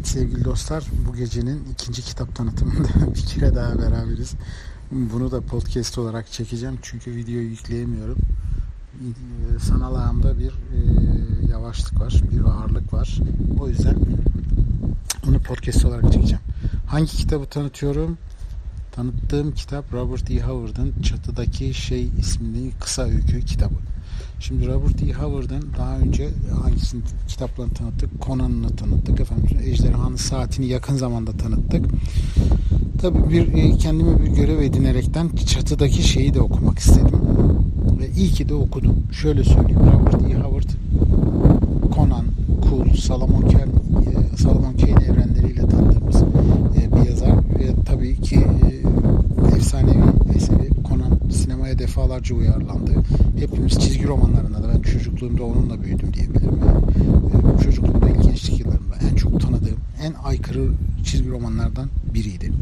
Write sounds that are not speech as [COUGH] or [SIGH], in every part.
Evet sevgili dostlar bu gecenin ikinci kitap tanıtımında [LAUGHS] bir kere daha beraberiz. Bunu da podcast olarak çekeceğim çünkü videoyu yükleyemiyorum. Ee, Sanal ağımda bir e, yavaşlık var, bir ağırlık var. O yüzden onu podcast olarak çekeceğim. Hangi kitabı tanıtıyorum? Tanıttığım kitap Robert E. Howard'ın Çatıdaki Şey isimli kısa öykü kitabı. Şimdi Robert E. Howard'ın daha önce hangisini kitaplarını tanıttık? Conan'ını tanıttık. Efendim Ejderhanın Saatini yakın zamanda tanıttık. Tabii bir e, kendime bir görev edinerekten çatıdaki şeyi de okumak istedim. Ve iyi ki de okudum. Şöyle söyleyeyim. Robert E. Howard Conan, Cool, Salomon Kane, e, Salomon Kane evrenleriyle tanıdığımız e, bir yazar ve tabii ki e, efsanevi eseri Conan sinemaya defalarca uyarlandı. Hepimiz çizgi romanlarında da ben çocukluğumda onunla büyüdüm diyebilirim. Yani, e, çocukluğumda ilk gençlik yıllarımda en çok tanıdığım, en aykırı çizgi romanlardan biriydi.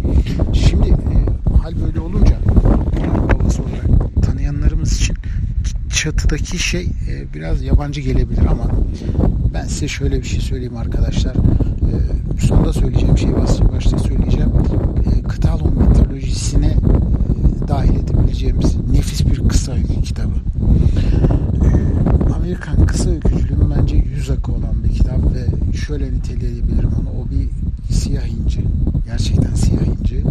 Şimdi e, hal böyle olunca babası olarak tanıyanlarımız için çatıdaki şey e, biraz yabancı gelebilir ama ben size şöyle bir şey söyleyeyim arkadaşlar. E, sonda söyleyeceğim şeyi başta, başta söyleyeceğim. E, Kıtalon mitolojisine e, dahil edebileceğimiz nefis bir kısa öykü kitabı. E, Amerikan kısa öykücülüğünün akı olan bir kitap ve şöyle niteleyebilirim onu. O bir siyah inci. Gerçekten siyah inci.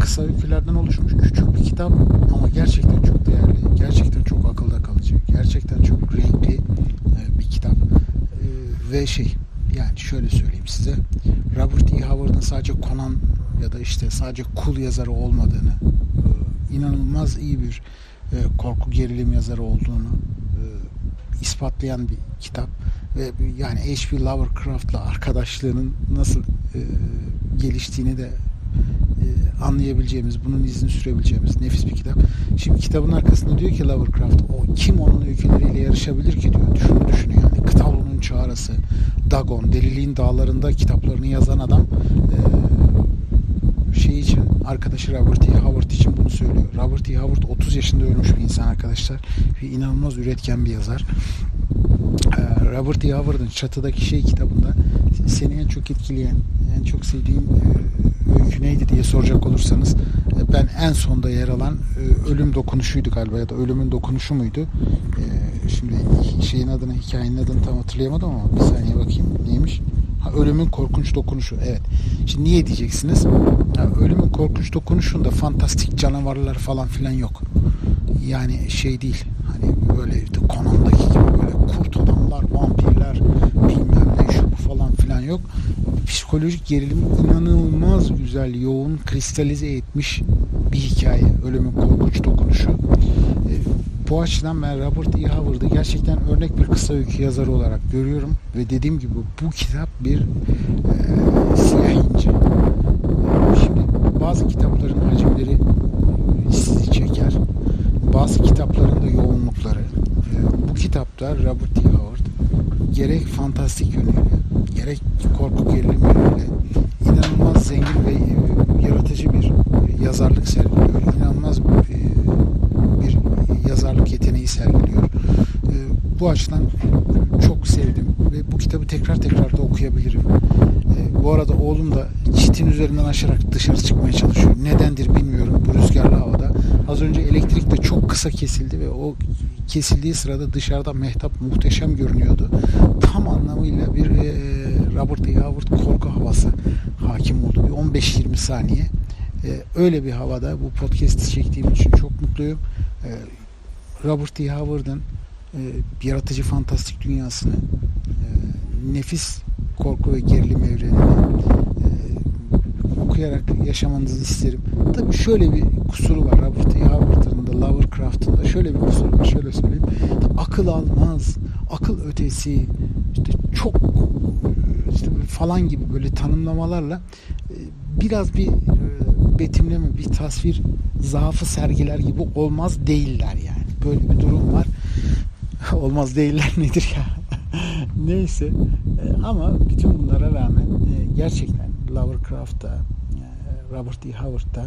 Kısa öykülerden oluşmuş küçük bir kitap ama gerçekten çok değerli. Gerçekten çok akılda kalıcı. Gerçekten çok renkli e, bir kitap. E, ve şey yani şöyle söyleyeyim size. Robert E. Howard'ın sadece Conan ya da işte sadece Cool yazarı olmadığını, e, inanılmaz iyi bir korku gerilim yazarı olduğunu ispatlayan bir kitap ve yani H.P. Lovecraft'la arkadaşlığının nasıl e, geliştiğini de e, anlayabileceğimiz, bunun izini sürebileceğimiz nefis bir kitap. Şimdi kitabın arkasında diyor ki Lovecraft, o kim onun öyküleriyle yarışabilir ki diyor. Şunu düşünüyor yani Cthulhu'nun çağrısı, Dagon, Deliliğin Dağları'nda kitaplarını yazan adam e, şey için, arkadaşı Robert E. Howard için bunu söylüyor. Robert E. Howard 30 yaşında ölmüş bir insan arkadaşlar. Ve inanılmaz üretken bir yazar. E, Robert E. Howard'ın Çatıdaki Şey kitabında seni en çok etkileyen, en çok sevdiğin e, öykü neydi diye soracak olursanız e, ben en sonda yer alan e, Ölüm Dokunuşu'ydu galiba ya da Ölümün Dokunuşu muydu? Şimdi şeyin adını, hikayenin adını tam hatırlayamadım ama bir saniye bakayım neymiş? Ha, ölümün korkunç dokunuşu. Evet. Şimdi niye diyeceksiniz? Ha, ölümün korkunç dokunuşunda fantastik canavarlar falan filan yok. Yani şey değil. Hani böyle Conan'daki gibi böyle kurt adamlar, vampirler, bilmem ne şu falan filan yok. Psikolojik gerilim inanılmaz güzel, yoğun, kristalize etmiş bir hikaye. Ölümün korkunç dokunuşu. Bu açıdan ben Robert E. Howard'ı gerçekten örnek bir kısa öykü yazarı olarak görüyorum ve dediğim gibi bu kitap bir e, siyah ince. Şimdi bazı kitapların hacimleri sizi çeker. Bazı kitapların da yoğunlukları. E, bu kitapta Robert E. Howard gerek fantastik yönüyle, gerek korku gerilim yönüyle inanılmaz zengin ve yaratıcı bir yazarlık sergiliyor. İnanılmaz bir, e, bir yazarlık yeteneği sergiliyor. E, bu açıdan çok sevdim ve bu kitabı tekrar tekrar da okuyabilirim. E, bu arada oğlum da çitin üzerinden aşarak dışarı çıkmaya çalışıyor. Nedendir bilmiyorum bu rüzgarlı havada. Az önce elektrik de çok kısa kesildi ve o kesildiği sırada dışarıda mehtap muhteşem görünüyordu. Tam anlamıyla bir e, Robert E. Howard korku havası hakim oldu. Bir 15-20 saniye. E, öyle bir havada bu podcast'i çektiğim için çok mutluyum. E, Robert E. Howard'ın e, yaratıcı fantastik dünyasını e, nefis korku ve gerilim evrenini e, okuyarak yaşamanızı isterim. Tabii şöyle bir kusuru var. Robert E. Howard'ın da Lovecraft'ın da şöyle bir kusuru var. Şöyle söyleyeyim. Akıl almaz, akıl ötesi, işte çok işte falan gibi böyle tanımlamalarla e, biraz bir e, betimleme, bir tasvir zaafı sergiler gibi olmaz değiller yani. Böyle bir durum var. [LAUGHS] olmaz değiller [LAUGHS] nedir ya? Neyse. E, ama bütün bunlara rağmen gerçekten Lovecraft'ta Robert E. Howard'da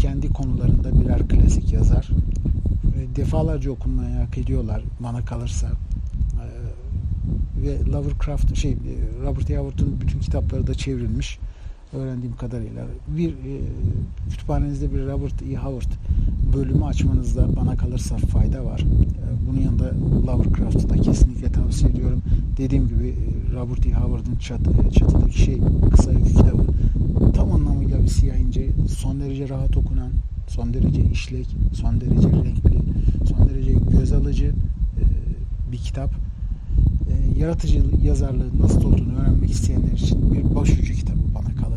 kendi konularında birer klasik yazar. Defalarca okunmaya hak ediyorlar bana kalırsa. ve Lovecraft şey e, Robert E. Howard'ın bütün kitapları da çevrilmiş öğrendiğim kadarıyla. Bir e, kütüphanenizde bir Robert E. Howard bölümü açmanızda bana kalırsa fayda var. E, bunun yanında Lovecraft'ı da kesinlikle tavsiye ediyorum. Dediğim gibi e, Robert E. Howard'ın çatı, çatıdaki şey kısa öykü kitabı tam anlamıyla bir siyah ince, son derece rahat okunan, son derece işlek, son derece renkli, son derece göz alıcı e, bir kitap. E, yaratıcı yazarlığın nasıl olduğunu öğrenmek isteyenler için bir başucu kitabı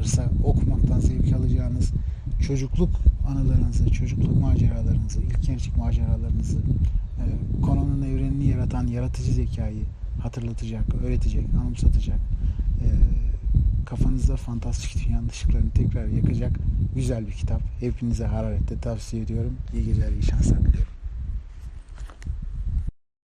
kalırsa okumaktan zevk alacağınız çocukluk anılarınızı, çocukluk maceralarınızı, ilk gençlik maceralarınızı, e, konunun evrenini yaratan yaratıcı zekayı hatırlatacak, öğretecek, anımsatacak, e, kafanızda fantastik dünyanın ışıklarını tekrar yakacak güzel bir kitap. Hepinize hararetle tavsiye ediyorum. İyi geceler, iyi şanslar diliyorum.